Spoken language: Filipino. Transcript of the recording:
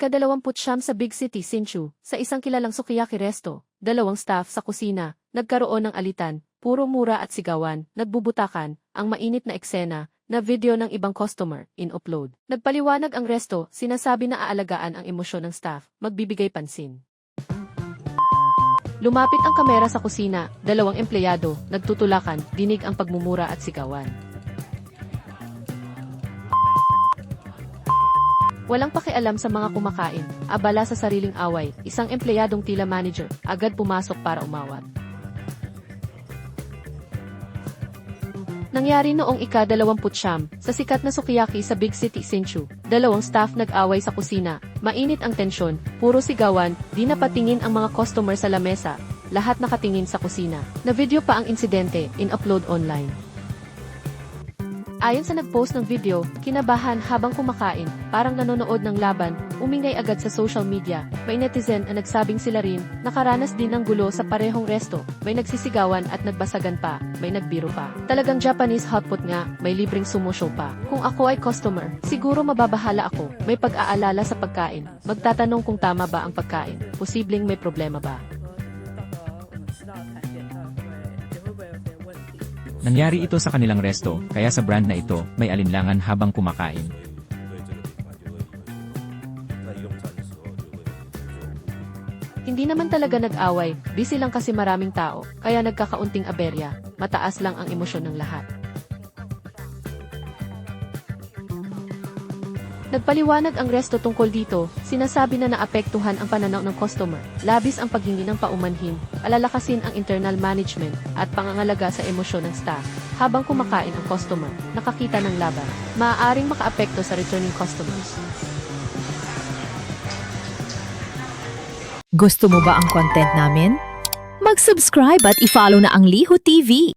Ikadalawamput siyam sa Big City, Sinchu, sa isang kilalang sukiyaki resto, dalawang staff sa kusina, nagkaroon ng alitan, puro mura at sigawan, nagbubutakan, ang mainit na eksena, na video ng ibang customer, in-upload. Nagpaliwanag ang resto, sinasabi na aalagaan ang emosyon ng staff, magbibigay pansin. Lumapit ang kamera sa kusina, dalawang empleyado, nagtutulakan, dinig ang pagmumura at sigawan. Walang pakialam sa mga kumakain, abala sa sariling away, isang empleyadong tila manager, agad pumasok para umawat. Nangyari noong ika-dalawamputsyam, sa sikat na sukiyaki sa Big City, Sinchu. Dalawang staff nag-away sa kusina, mainit ang tensyon, puro sigawan, di napatingin ang mga customer sa lamesa, lahat nakatingin sa kusina. Na video pa ang insidente, in-upload online. Ayon sa nag-post ng video, kinabahan habang kumakain, parang nanonood ng laban, umingay agad sa social media. May netizen na nagsabing sila rin, nakaranas din ng gulo sa parehong resto. May nagsisigawan at nagbasagan pa, may nagbiro pa. Talagang Japanese hotpot nga, may libreng sumo pa. Kung ako ay customer, siguro mababahala ako. May pag-aalala sa pagkain. Magtatanong kung tama ba ang pagkain. Posibleng may problema ba. Nangyari ito sa kanilang resto, kaya sa brand na ito, may alinlangan habang kumakain. Hindi naman talaga nag-away, busy lang kasi maraming tao, kaya nagkakaunting aberya, mataas lang ang emosyon ng lahat. Nagpaliwanag ang resto tungkol dito, sinasabi na naapektuhan ang pananaw ng customer, labis ang paghingi ng paumanhin, alalakasin ang internal management, at pangangalaga sa emosyon ng staff. Habang kumakain ang customer, nakakita ng laban, maaaring makaapekto sa returning customers. Gusto mo ba ang content namin? Mag-subscribe at i-follow na ang Liho TV.